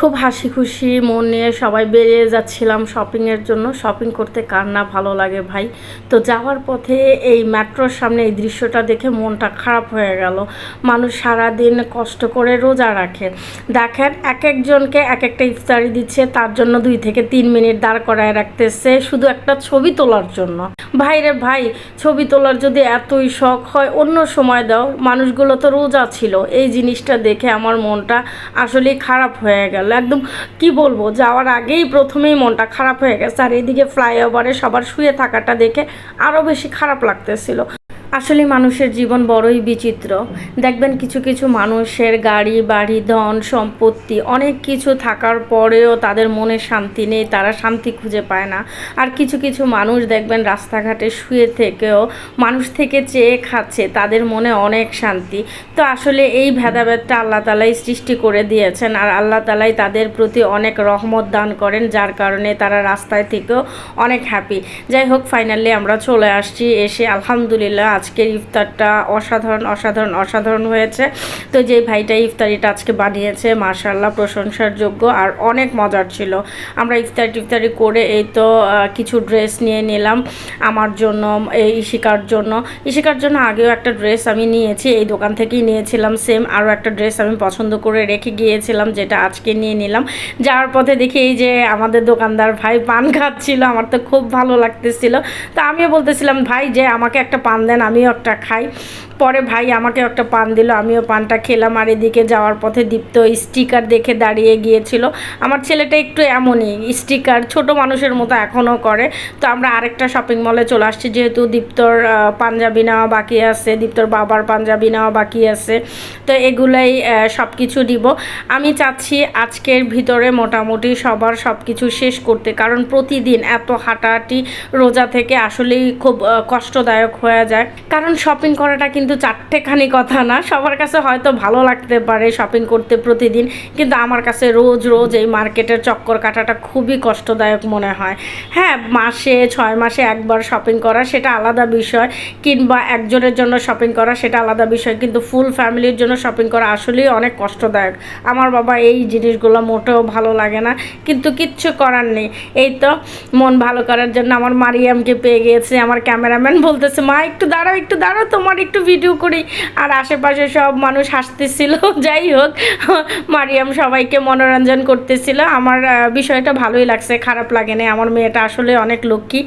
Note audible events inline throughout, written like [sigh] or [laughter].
খুব হাসি খুশি, মন নিয়ে সবাই বেরিয়ে যাচ্ছিলাম শপিংয়ের জন্য। শপিং করতে কার না ভালো লাগে ভাই? তো যাওয়ার পথে এই মেট্রোর সামনে এই দৃশ্যটা দেখে মনটা খারাপ হয়ে গেল। মানুষ সারাদিন কষ্ট করে রোজা রাখে। দেখেন এক একজনকে এক একটা ইফতারি দিচ্ছে, তার জন্য দুই থেকে তিন মিনিট দাঁড় করায় রাখতেছে শুধু একটা ছবি তোলার জন্য। ভাই রে ভাই, ছবি তোলার যদি এতই শখ হয়, অন্য সময় দাও। মানুষগুলো তো রোজা ছিল। এই জিনিসটা দেখে আমার মনটা আসলেই খারাপ হয়ে গেল। একদম কি বলব, যাওয়ার আগেই প্রথমেই মনটা খারাপ হয়ে গেছে আর এদিকে ফ্লাইওভারে সবার শুয়ে থাকাটা দেখে আরও বেশি খারাপ লাগতেছিল। আসলে মানুষের জীবন বড়ই বিচিত্র। দেখবেন কিছু কিছু মানুষের গাড়ি, বাড়ি, ধন, সম্পত্তি অনেক কিছু থাকার পরেও তাদের মনে শান্তি নেই, তারা শান্তি খুঁজে পায় না। আর কিছু কিছু মানুষ দেখবেন রাস্তাঘাটে শুয়ে থেকেও মানুষ থেকে চেয়ে খাচ্ছে, তাদের মনে অনেক শান্তি। তো আসলে এই ভেদাভেদটা আল্লাহ তালাই সৃষ্টি করে দিয়েছেন আর আল্লাহ তালাই তাদের প্রতি অনেক রহমত দান করেন, যার কারণে তারা রাস্তায় থেকেও অনেক হ্যাপি যাই হোক ফাইনালি আমরা চলে আসছি, এসে আলহামদুলিল্লাহ আজকের ইফতারটা অসাধারণ অসাধারণ অসাধারণ হয়েছে। তো যে ভাইটা ইফতারিটা আজকে বানিয়েছে মাশাল্লাহ প্রশংসার যোগ্য আর অনেক মজার ছিল। আমরা ইফতারি টিফতারি করে এই তো কিছু ড্রেস নিয়ে নিলাম আমার জন্য, এই ইশিকার জন্য। ইশিকার জন্য আগেও একটা ড্রেস আমি নিয়েছি, এই দোকান থেকেই নিয়েছিলাম সেম। আরও একটা ড্রেস আমি পছন্দ করে রেখে গিয়েছিলাম, যেটা আজকে নিয়ে নিলাম। যাওয়ার পথে দেখি এই যে আমাদের দোকানদার ভাই পান খাচ্ছিল, আমার তো খুব ভালো লাগতেছিল। তো আমিও বলতেছিলাম, ভাই যে আমাকে একটা পান দেন আমিও একটা খাই। পরে ভাই আমাকে একটা পান দিল, আমিও পানটা খেলাম আর এদিকে যাওয়ার পথে দীপ্ত স্টিকার দেখে দাঁড়িয়ে গিয়েছিল। আমার ছেলেটা একটু এমনই, স্টিকার ছোট মানুষের মতো এখনও করে। তো আমরা আরেকটা শপিং মলে চলে আসছি, যেহেতু দীপ্তর পাঞ্জাবি নেওয়া বাকি আছে, দীপ্তর বাবার পাঞ্জাবি নেওয়া বাকি আছে। তো এগুলাই সব কিছু দিব। আমি চাচ্ছি আজকের ভিতরে মোটামুটি সবার সব কিছু শেষ করতে, কারণ প্রতিদিন এত হাঁটাহাঁটি রোজা থেকে আসলেই খুব কষ্টদায়ক হয়ে যায়। কারণ শপিং করাটা কিন্তু চারটেখানি কথা না। সবার কাছে হয়তো ভালো লাগতে পারে শপিং করতে প্রতিদিন, কিন্তু আমার কাছে রোজ রোজ এই মার্কেটের চক্কর কাটাটা খুবই কষ্টদায়ক মনে হয়। হ্যাঁ মাসে, ছয় মাসে একবার শপিং করা সেটা আলাদা বিষয়, কিংবা একজনের জন্য শপিং করা সেটা আলাদা বিষয়, কিন্তু ফুল ফ্যামিলির জন্য শপিং করা আসলেই অনেক কষ্টদায়ক। আমার বাবা এই জিনিসগুলো মোটেও ভালো লাগে না, কিন্তু কিচ্ছু করার নেই। এই তো মন ভালো করার জন্য আমার মারিয়ামকে পেয়ে গিয়েছে। আমার ক্যামেরাম্যান বলতেছে, মা, একটু দাঁড়াও একটু দাঁড়াও, তোমার একটু ভিডিও করি, আর আশেপাশে সব মানুষ হাসতেছিল। [laughs] যাই হোক, মারিয়াম সবাইকে মনোরঞ্জন করতেছিল। আমার বিষয়টা ভালোই লাগছে, খারাপ লাগে না আমার মেয়েটা আসলে অনেক লক্ষ্মী।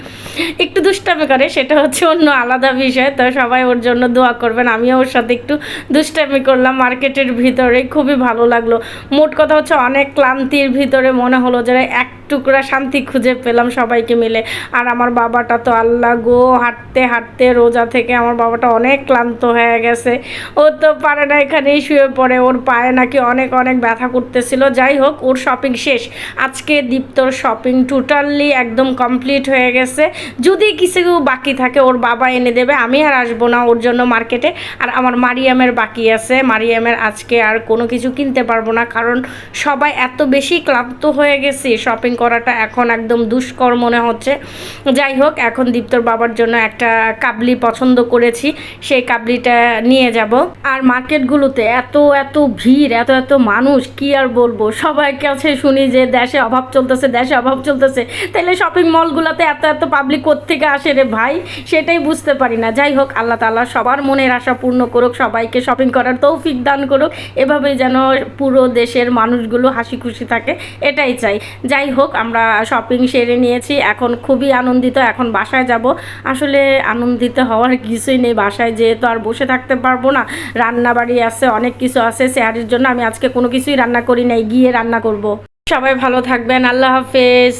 একটু দুষ্টামি করে, সেটা হচ্ছে অন্য আলাদা বিষয়। তো সবাই ওর জন্য দোয়া করবেন, আমিও ওর সাথে একটু দুষ্টামি করলাম মার্কেটের ভিতরে, খুবই ভালো লাগল। মোট কথা হচ্ছে অনেক ক্লান্তির ভিতরে মনে হলো যে এক টুকরা শান্তি খুঁজে পেলাম সবাইকে মিলে। আর আমার বাবাটা তো আল্লাহ গো, হাঁটতে হাঁটতে রোজা থেকে আমার বাবাটা অনেক ক্লান্ত হয়ে গেছে। ও তো পারে না, এখানেই শুয়ে পড়ে। ওর পায়ে নাকি অনেক অনেক ব্যথা করতেছিল। যাই হোক, ওর শপিং শেষ। আজকে দীপ্তর শপিং টোটালি একদম কমপ্লিট হয়ে গেছে। যদি কিছু বাকি থাকে, ওর বাবা এনে দেবে। আমি আর আসব না ওর জন্য মার্কেটে আর আমার মারিয়ামের বাকি আছে। মারিয়ামের আজকে আর কোনো কিছু কিনতে পারব না। কারণ সবাই এত বেশি ক্লান্ত হয়ে গেছে। শপিং করাটা এখন একদম দুষ্কর মনে হচ্ছে। যাই হোক, এখন দীপ্তর বাবার জন্য একটা কাবলি পছন্দ করেছি। সেই কাবলিটা নিয়ে যাব। আর মার্কেটগুলোতে এত এত ভিড়, এত এত মানুষ, কি আর বলব? সবাই কাছে শুনি যে দেশে অভাব চলতেছে, দেশে অভাব চলতেছে। তাহলে শপিং মলগুলোতে এত এত পাবলিক কোত্থেকে আসে রে ভাই? সেটাই বুঝতে পারি না। যাই হোক, আল্লাহ তালা সবার মনের আশা পূর্ণ করুক, সবাইকে শপিং করার তৌফিক দান করুক। এভাবেই যেন পুরো দেশের মানুষগুলো হাসি খুশি থাকে, এটাই চাই। যাই হোক, আমরা শপিং সেরে নিয়েছি। এখন খুবই আনন্দিত, এখন বাসায় যাব। আসলে আনন্দিত হওয়ার কিছুই নেই। বাসায় যেহেতু আর বসে থাকতে পারব না। রান্না বাড়ি আছে, অনেক কিছু আছে। স্যারের জন্য আমি আজকে কোনো কিছুই রান্না করি নাই, গিয়ে রান্না করব। সবাই ভালো থাকবেন, আল্লাহ হাফেজ।